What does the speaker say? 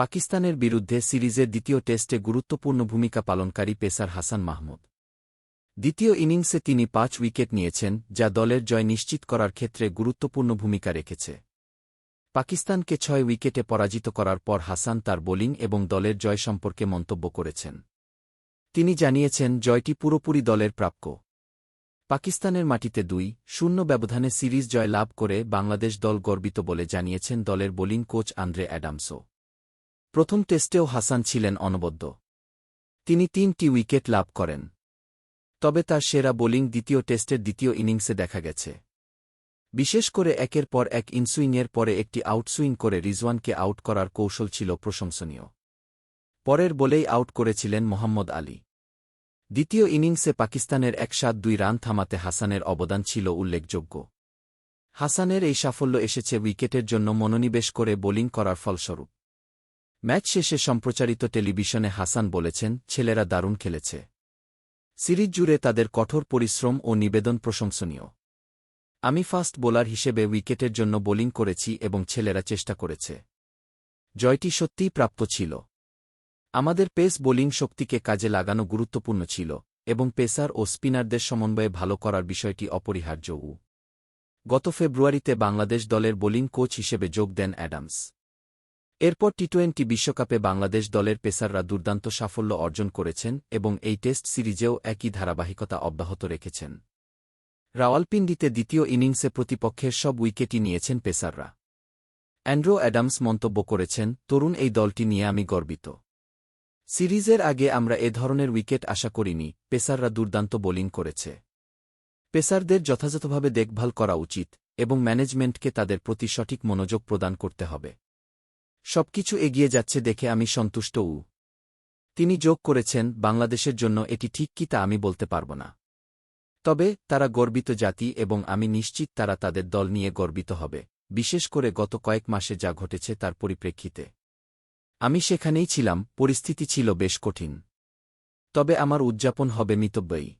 পাকিস্তানের বিরুদ্ধে সিরিজের দ্বিতীয় টেস্টে গুরুত্বপূর্ণ ভূমিকা পালনকারী পেসার হাসান মাহমুদ। দ্বিতীয় ইনিংসে তিনি পাঁচ উইকেট নিয়েছেন, যা দলের জয় নিশ্চিত করার ক্ষেত্রে গুরুত্বপূর্ণ ভূমিকা রেখেছে। পাকিস্তানকে ছয় উইকেটে পরাজিত করার পর হাসান তার বোলিং এবং দলের জয় সম্পর্কে মন্তব্য করেছেন। তিনি জানিয়েছেন, জয়টি পুরোপুরি দলের প্রাপ্য। পাকিস্তানের মাটিতে দুই, শূন্য ব্যবধানে সিরিজ জয় লাভ করে বাংলাদেশ দল গর্বিত বলে জানিয়েছেন দলের বোলিং কোচ আন্দ্রে অ্যাডামসো প্রথম টেস্টেও হাসান ছিলেন অনবদ্য। তিনি তিনটি উইকেট লাভ করেন। তবে তার সেরা বোলিং দ্বিতীয় টেস্টের দ্বিতীয় ইনিংসে দেখা গেছে। বিশেষ করে একের পর এক ইনসুইংয়ের পরে একটি আউটসুইং করে রিজওয়ানকে আউট করার কৌশল ছিল প্রশংসনীয়। পরের বলেই আউট করেছিলেন মোহাম্মদ আলী। দ্বিতীয় ইনিংসে পাকিস্তানের এক সাত দুই রান থামাতে হাসানের অবদান ছিল উল্লেখযোগ্য। হাসানের এই সাফল্য এসেছে উইকেটের জন্য মনোনিবেশ করে বোলিং করার ফলস্বরূপ। ম্যাচ শেষে সম্প্রচারিত টেলিভিশনে হাসান বলেছেন, ছেলেরা দারুণ খেলেছে। সিরিজ জুড়ে তাদের কঠোর পরিশ্রম ও নিবেদন প্রশংসনীয়। আমি ফাস্ট বোলার হিসেবে উইকেটের জন্য বোলিং করেছি এবং ছেলেরা চেষ্টা করেছে। জয়টি সত্যিই প্রাপ্ত ছিল। আমাদের পেস বোলিং শক্তিকে কাজে লাগানো গুরুত্বপূর্ণ ছিল এবং পেসার ও স্পিনারদের সমন্বয়ে ভালো করার বিষয়টি অপরিহার্য। গত ফেব্রুয়ারিতে বাংলাদেশ দলের বোলিং কোচ হিসেবে যোগ দেন অ্যাডামস। এরপর টি টোয়েন্টি বিশ্বকাপে বাংলাদেশ দলের পেসাররা দুর্দান্ত সাফল্য অর্জন করেছেন এবং এই টেস্ট সিরিজেও একই ধারাবাহিকতা অব্যাহত রেখেছেন। রাওয়ালপিন্ডিতে দ্বিতীয় ইনিংসে প্রতিপক্ষের সব উইকেটই নিয়েছেন পেসাররা। অ্যান্ড্রো অ্যাডামস মন্তব্য করেছেন, তরুণ এই দলটি নিয়ে আমি গর্বিত। সিরিজের আগে আমরা এ ধরনের উইকেট আশা করিনি, পেসাররা দুর্দান্ত বোলিং করেছে। পেসারদের যথাযথভাবে দেখভাল করা উচিত এবং ম্যানেজমেন্টকে তাদের প্রতি সঠিক মনোযোগ প্রদান করতে হবে। সবকিছু এগিয়ে যাচ্ছে দেখে আমি সন্তুষ্ট উ। তিনি যোগ করেছেন, বাংলাদেশের জন্য এটি ঠিক কি তা আমি বলতে পারব না। তবে, তারা গর্বিত জাতি এবং আমি নিশ্চিত তারা তাদের দল নিয়ে গর্বিত হবে, বিশেষ করে গত কয়েক মাসে যা ঘটেছে তার পরিপ্রেক্ষিতে। আমি সেখানেই ছিলাম, পরিস্থিতি ছিল বেশ কঠিন। তবে আমার উদযাপন হবে মিতব্যয়ী।